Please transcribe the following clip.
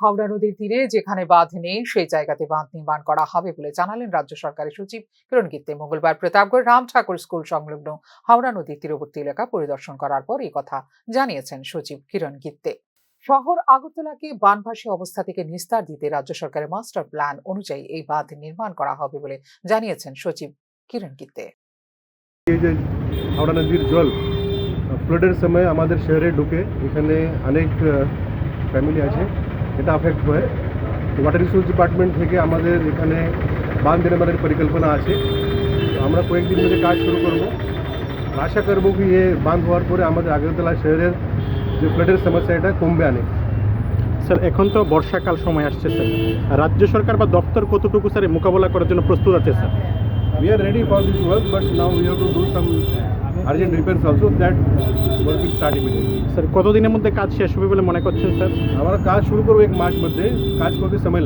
হাওড়া নদীর তীরে যেখানে বাঁধ নেই, সেই জায়গাতে বাঁধ নির্মাণ করা হবে বলে জানালেন রাজ্য সরকারের সচিব কিরণ গিত্তে মঙ্গলবার প্রতাপগড় রাম ঠাকুর স্কুল সংলগ্ন হাওড়া নদীর তীরবর্তী এলাকা পরিদর্শন করার পর এই কথা জানিয়েছেন সচিব কিরণ গিত্তে শহর আগরতলাকে বানভাসী অবস্থা থেকে নিস্তার দিতে রাজ্য সরকারের মাস্টার প্ল্যান অনুযায়ী এই বাঁধ নির্মাণ করা হবে বলে জানিয়েছেন সচিব কিরণ যে হাওড়া নদীর জল ফ্লাডের সময় আমাদের শহরে ঢুকে এখানে অনেক ফ্যামিলি আছে। এটা আফেক্ট হয়। তো ওয়াটার রিসোর্স ডিপার্টমেন্ট থেকে আমাদের এখানে বাঁধ নির্মাণের পরিকল্পনা আছে। আমরা কয়েকদিন ধরে কাজ শুরু করব। আশা করব কি এ বাঁধ হওয়ার পরে আমাদের আগরতলা শহরের যে ফ্লাডের সমস্যা, এটা কমবে অনেক স্যার, এখন তো বর্ষাকাল সময় আসছে, স্যার। রাজ্য সরকার বা দপ্তর কতটুকু, স্যার মোকাবেলা করার জন্য প্রস্তুত আছে, sir? We are ready for this work, but now we have to do some urgent repairs also. That work will start immediately. Sir কতদিনের মধ্যে কাজ শেষ হবে বলে মনে করছেন স্যার আমরা কাজ শুরু করবো এক মাস মধ্যে কাজ করতে সময় লাগবে